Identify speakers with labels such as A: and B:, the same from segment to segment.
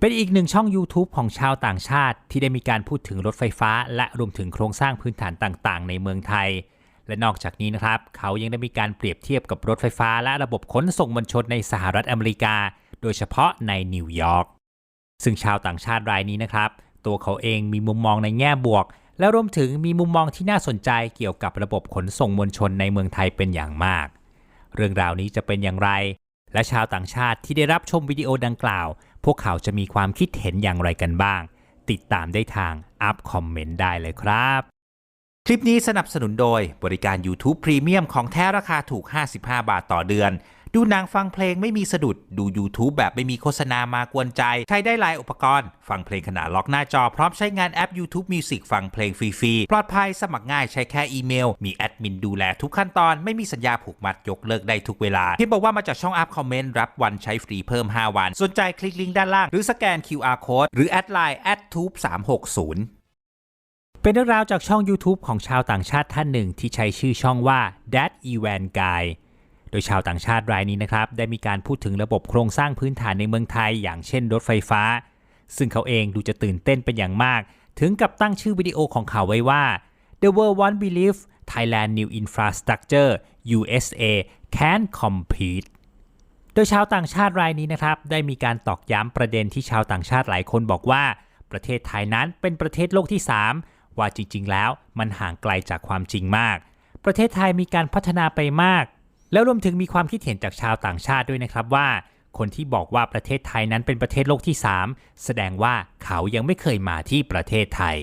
A: เป็นอีกหนึ่งช่อง YouTube ของชาวต่างชาติ ที่ได้มีการพูดถึงรถไฟฟ้า และรวมถึงโครงสร้างพื้นฐานต่างๆ ในเมืองไทย และนอกจากนี้นะครับเขายังได้มีการเปรียบเทียบกับรถไฟฟ้า และระบบขนส่งมวลชนในสหรัฐอเมริกา โดยเฉพาะในนิวยอร์กซึ่งชาวต่างชาติรายนี้นะครับ ตัวเขาเองมีมุมมองในแง่บวก และรวมถึงมีมุมมองที่น่าสนใจเกี่ยวกับระบบขนส่งมวลชนในเมืองไทยเป็นอย่างมาก เรื่องราวนี้จะเป็นอย่างไร และชาวต่างชาติที่ได้รับชมวิดีโอดังกล่าว พวกเขาจะมีความคิดเห็นอย่างไรกันบ้าง ติดตามได้ทางอัพคอมเมนต์ได้เลยครับ คลิปนี้สนับสนุนโดยบริการ YouTube Premium ของแท้ราคาถูก 55 บาทต่อเดือน ดูหนังฟังเพลงไม่มีสะดุด ดู YouTube แบบไม่มีโฆษณามากวนใจ ใช้ได้หลายอุปกรณ์ ฟังเพลงขณะล็อกหน้าจอ พร้อมใช้งานแอป YouTube Music ฟังเพลงฟรีๆ ปลอดภัยสมัครง่ายใช้แค่อีเมล มีแอดมินดูแลทุกขั้นตอน ไม่มีสัญญาผูกมัดยกเลิกได้ทุกเวลา ที่บอกว่ามาจากช่องอัพคอมเมนต์รับวันใช้ฟรีเพิ่ม 5 วัน สนใจคลิกลิงก์ด้านล่าง หรือสแกน QR Code หรือแอดไลน์ @tube 360เป็นเรื่องราวจากช่อง YouTube ของชาวต่างชาติท่านหนึ่งที่ใช้ชื่อช่องว่า Dad Evan Guy โดยชาวต่างชาติรายนี้นะครับ ได้มีการพูดถึงระบบโครงสร้างพื้นฐานในเมืองไทย อย่างเช่นรถไฟฟ้า ซึ่งเขาเองดูจะตื่นเต้นเป็นอย่างมาก ถึงกับตั้งชื่อวิดีโอของเขาไว้ว่า The World Won't Believe Thailand New Infrastructure USA Can Compete โดยชาวต่างชาติรายนี้นะครับ ได้มีการตอกย้ำประเด็นที่ชาวต่างชาติหลายคนบอกว่า ประเทศไทยนั้นเป็นประเทศโลกที่ 3 ว่าจริง ๆ แล้วมันห่างไกลจากความจริงมาก ประเทศไทยมีการพัฒนาไปมาก แล้วรวมถึงมีความคิดเห็นจากชาวต่างชาติด้วยนะครับว่า คนที่บอกว่าประเทศไทยนั้นเป็นประเทศโลกที่ 3 แสดงว่าเขายังไม่เคยมาที่ประเทศไทย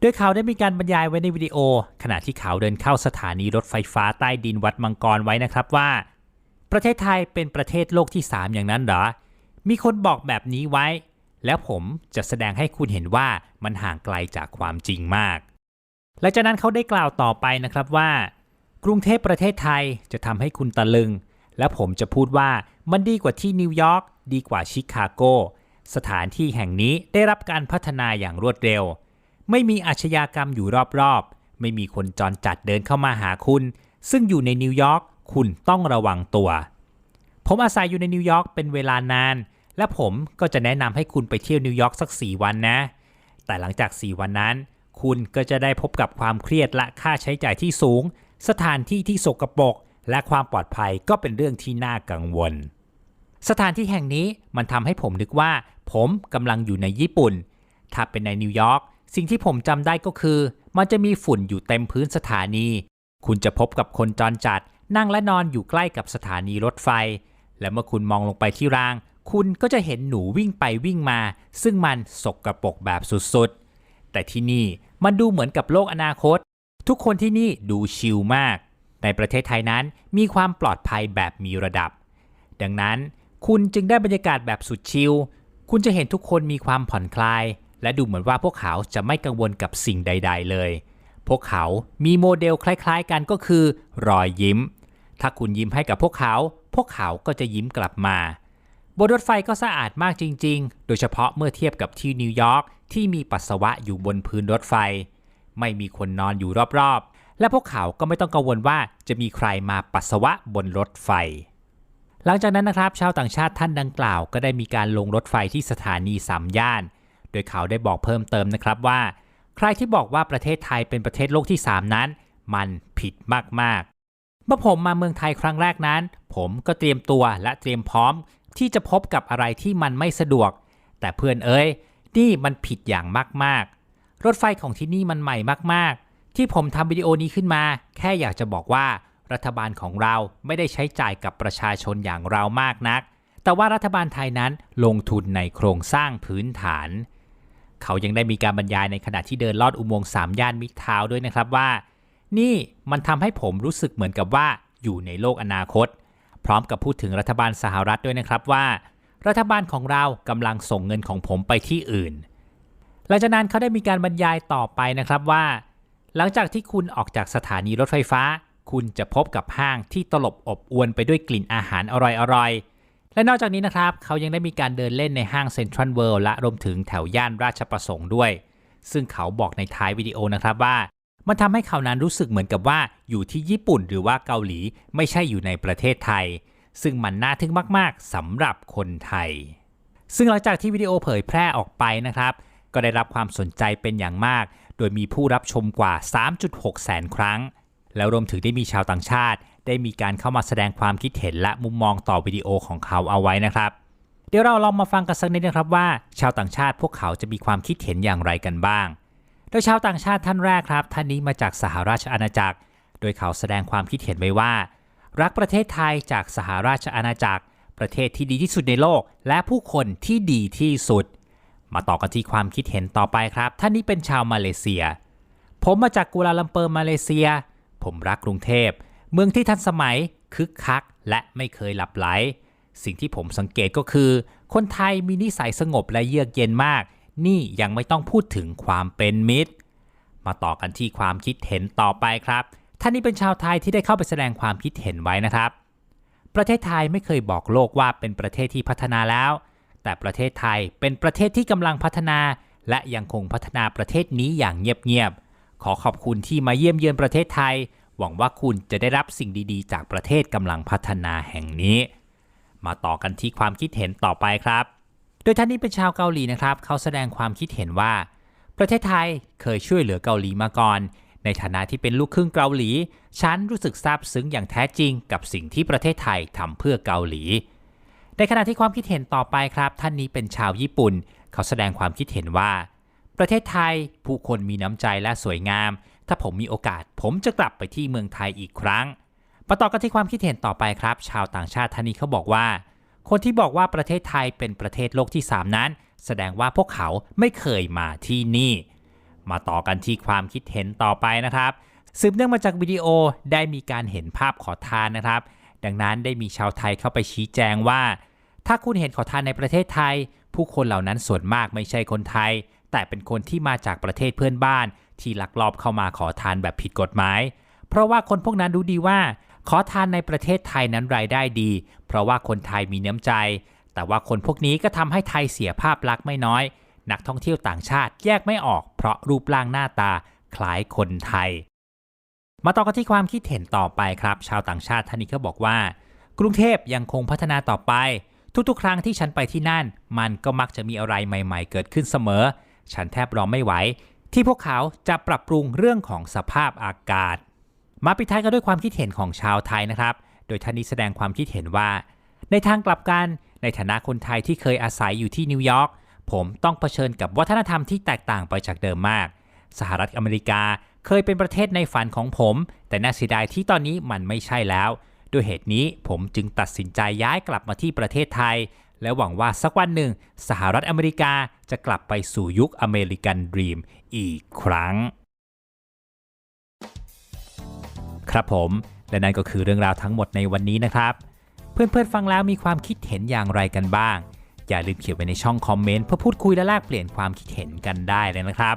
A: โดยเขาได้มีการบรรยายไว้ในวิดีโอ ขณะที่เขาเดินเข้าสถานีรถไฟฟ้าใต้ดินวัดมังกรไว้นะครับว่า ประเทศไทยเป็นประเทศโลกที่ 3 อย่างนั้นเหรอ มีคนบอกแบบนี้ไว้ แล้วผมจะแสดงให้คุณเห็นว่ามันห่างไกลจากความจริงมากและจากนั้นเขาได้กล่าวต่อไปนะครับว่า กรุงเทพประเทศไทยจะทำให้คุณตะลึง และผมจะพูดว่ามันดีกว่าที่นิวยอร์กดีกว่าชิคาโก สถานที่แห่งนี้ได้รับการพัฒนาอย่างรวดเร็ว ไม่มีอาชญากรรมอยู่รอบๆ ไม่มีคนจรจัดเดินเข้ามาหาคุณ ซึ่งอยู่ในนิวยอร์กคุณต้องระวังตัว ผมอาศัยอยู่ในนิวยอร์กเป็นเวลานาน และผมก็จะแนะนำให้คุณไปเที่ยวนิวยอร์กสัก 4 วันนะ แต่หลังจาก 4 วันนั้น คุณก็จะได้พบกับความเครียดและค่าใช้จ่ายที่สูง สถานที่ที่สกปรกและความปลอดภัยก็เป็นเรื่องที่น่ากังวล สถานที่แห่งนี้มันทำให้ผมนึกว่า ผมกำลังอยู่ในญี่ปุ่น ถ้าเป็นในนิวยอร์กสิ่งที่ผมจำได้ก็คือ มันจะมีฝุ่นอยู่เต็มพื้นสถานี คุณจะพบกับคนจรจัด นั่งและนอนอยู่ใกล้กับสถานีรถไฟ และเมื่อคุณมองลงไปที่ราง คุณก็จะเห็นหนูวิ่งไปวิ่งมา ซึ่งมันสกกระปรกแบบสุดๆ แต่ที่นี่มันดูเหมือนกับโลกอนาคต ทุกคนที่นี่ดูชิลมาก ในประเทศไทยนั้นมีความปลอดภัยแบบมีระดับ ดังนั้นคุณจึงได้บรรยากาศแบบสุดชิล คุณจะเห็นทุกคนมีความผ่อนคลาย และดูเหมือนว่าพวกเขาจะไม่กังวลกับสิ่งใด ๆ เลย พวกเขามีโมเดลคล้าย ๆ กันก็คือ รอยยิ้ม ถ้าคุณยิ้มให้กับพวกเขา พวกเขาก็จะยิ้มกลับมา บนรถไฟก็สะอาดมากจริง ๆ โดยเฉพาะเมื่อเทียบกับที่นิวยอร์กที่มีปัสสาวะอยู่บนพื้นรถไฟ ไม่มีคนนอนอยู่รอบๆ และพวกเขาก็ไม่ต้องกังวลว่าจะมีใครมาปัสสาวะบนรถไฟ หลังจากนั้นนะครับ ชาวต่างชาติท่านดังกล่าว ก็ได้มีการลงรถไฟที่สถานีสามย่าน โดยเขาได้บอกเพิ่มเติมนะครับว่า ใครที่บอกว่าประเทศไทยเป็นประเทศโลกที่ 3 นั้น มันผิดมากๆ เมื่อผมมาเมืองไทยครั้งแรกนั้น ผมก็เตรียมตัวและเตรียมพร้อม ที่จะพบกับอะไรที่มันไม่สะดวก แต่เพื่อนเอ้ยนี่มันผิดอย่างมากๆ รถไฟของที่นี่มันใหม่มากๆ ที่ผมทำวิดีโอนี้ขึ้นมา แค่อยากจะบอกว่ารัฐบาลของเราไม่ได้ใช้จ่ายกับประชาชนอย่างเรามากนัก แต่ว่ารัฐบาลไทยนั้นลงทุนในโครงสร้างพื้นฐาน เขายังได้มีการบรรยายในขณะที่เดินลอดอุโมงค์สามย่านมิตรทาวด้วยนะครับว่า นี่มันทำให้ผมรู้สึกเหมือนกับว่าอยู่ในโลกอนาคต พร้อมกับพูดถึงรัฐบาลสหรัฐด้วยนะครับว่า รัฐบาลของเรากำลังส่งเงินของผมไปที่อื่น หลังจากนั้นเขาได้มีการบรรยายต่อไปนะครับว่า หลังจากที่คุณออกจากสถานีรถไฟฟ้า คุณจะพบกับห้างที่ตลบอบอวนไปด้วยกลิ่นอาหารอร่อยๆ และนอกจากนี้นะครับเขายังได้มีการเดินเล่นในห้างเซ็นทรัลเวิลด์และรวมถึงแถวย่านราชประสงค์ด้วย ซึ่งเขาบอกในท้ายวิดีโอนะครับว่า มันทำให้เขานั้นรู้สึกเหมือนกับว่าอยู่ที่ญี่ปุ่นหรือว่าเกาหลีไม่ใช่อยู่ในประเทศไทย ซึ่งมันน่าทึ่งมากๆสำหรับคนไทย ซึ่งหลังจากที่วิดีโอเผยแพร่ออกไปนะครับ ก็ได้รับความสนใจเป็นอย่างมาก โดยมีผู้รับชมกว่า 3.6 แสนครั้ง แล้วรวมถึงได้มีชาวต่างชาติ ได้มีการเข้ามาแสดงความคิดเห็นและมุมมองต่อวิดีโอของเขาเอาไว้นะครับ เดี๋ยวเราลองมาฟังกันสักนิดนะครับว่า ชาวต่างชาติพวกเขาจะมีความคิดเห็นอย่างไรกันบ้าง โดยชาวต่างชาติท่านแรกครับ ท่านนี้มาจากสหราชอาณาจักร โดยเขาแสดงความคิดเห็นไว้ว่า รักประเทศไทยจากสหราชอาณาจักร ประเทศที่ดีที่สุดในโลก และผู้คนที่ดีที่สุด มาต่อกันที่ความคิดเห็นต่อไปครับ ท่านนี้เป็นชาวมาเลเซีย ผมมาจากกัวลาลัมเปอร์มาเลเซีย ผมรักกรุงเทพ เมืองที่ทันสมัยคึกคัก และไม่เคยหลับไหล สิ่งที่ผมสังเกตก็คือ คนไทยมีนิสัยสงบและเยือกเย็นมาก นี่ยังไม่ต้องพูดถึงความเป็นมิตร มาต่อกันที่ความคิดเห็นต่อไปครับ ท่านนี้เป็นชาวไทยที่ได้เข้าไปแสดงความคิดเห็นไว้นะครับ ประเทศไทยไม่เคยบอกโลกว่าเป็นประเทศที่พัฒนาแล้ว แต่ประเทศไทยเป็นประเทศที่กำลังพัฒนา และยังคงพัฒนาประเทศนี้อย่างเงียบๆ ขอขอบคุณที่มาเยี่ยมเยือนประเทศไทย หวังว่าคุณจะได้รับสิ่งดีๆ จากประเทศกำลังพัฒนาแห่งนี้ มาต่อกันที่ความคิดเห็นต่อไปครับ โดยท่านนี้เป็นชาวเกาหลีนะครับ เขาแสดงความคิดเห็นว่า ประเทศไทยเคยช่วยเหลือเกาหลีมาก่อน ในฐานะที่เป็นลูกครึ่งเกาหลี ฉันรู้สึกซาบซึ้งอย่างแท้จริงกับสิ่งที่ประเทศไทยทำเพื่อเกาหลี ในขณะที่ความคิดเห็นต่อไปครับ ท่านนี้เป็นชาวญี่ปุ่น เขาแสดงความคิดเห็นว่า ประเทศไทยผู้คนมีน้ำใจและสวยงาม ถ้าผมมีโอกาส ผมจะกลับไปที่เมืองไทยอีกครั้งมาต่อกันที่ความคิดเห็นต่อไปครับ ชาวต่างชาติท่านนี้เขาบอกว่า คนที่บอกว่าประเทศไทยเป็นประเทศโลกที่ 3 นั้น แสดงว่าพวกเขาไม่เคยมาที่นี่ มาต่อกันที่ความคิดเห็นต่อไปนะครับ สืบเนื่องมาจากวิดีโอได้มีการเห็นภาพขอทานนะครับ ดังนั้นได้มีชาวไทยเข้าไปชี้แจงว่า ถ้าคุณเห็นขอทานในประเทศไทย ผู้คนเหล่านั้นส่วนมากไม่ใช่คนไทย แต่เป็นคนที่มาจากประเทศเพื่อนบ้าน ที่ลักลอบเข้ามาขอทานแบบผิดกฎหมาย เพราะว่าคนพวกนั้นรู้ดีว่า ขอทานในประเทศไทยนั้นรายได้ดี เพราะว่าคนไทยมีน้ำใจ แต่ว่าคนพวกนี้ก็ทำให้ไทยเสียภาพลักษณ์ไม่น้อย นักท่องเที่ยวต่างชาติแยกไม่ออก เพราะรูปร่างหน้าตาคล้ายคนไทย มาต่อกันที่ความคิดเห็นต่อไปครับ ชาวต่างชาติท่านนี้ก็บอกว่า กรุงเทพยังคงพัฒนาต่อไป ทุกๆ ครั้งที่ฉันไปที่นั่น มันก็มักจะมีอะไรใหม่ๆ เกิดขึ้นเสมอ ฉันแทบรอไม่ไหว ที่พวกเขาจะปรับปรุงเรื่องของสภาพอากาศ มาปิดท้ายกันด้วยความคิดเห็นของชาวไทยนะครับ โดยท่านนี้แสดงความคิดเห็นว่า ในทางกลับกัน ในฐานะคนไทยที่เคยอาศัยอยู่ที่นิวยอร์กผมต้องเผชิญกับวัฒนธรรมที่แตกต่างไปจากเดิมมาก สหรัฐอเมริกา เคยเป็นประเทศในฝันของผม แต่น่าเสียดายที่ตอนนี้มันไม่ใช่แล้ว ด้วยเหตุนี้ผมจึงตัดสินใจย้ายกลับมาที่ประเทศไทย และหวังว่าสักวันหนึ่ง สหรัฐอเมริกาจะกลับไปสู่ยุคอเมริกันดรีมอีกครั้ง ครับผมและนั่นก็คือเรื่องราวทั้งหมดในวันนี้นะครับ เพื่อนๆฟังแล้วมีความคิดเห็นอย่างไรกันบ้าง อย่าลืมเขียนไว้ในช่องคอมเมนต์เพื่อพูดคุยและแลกเปลี่ยนความคิดเห็นกันได้เลยนะครับ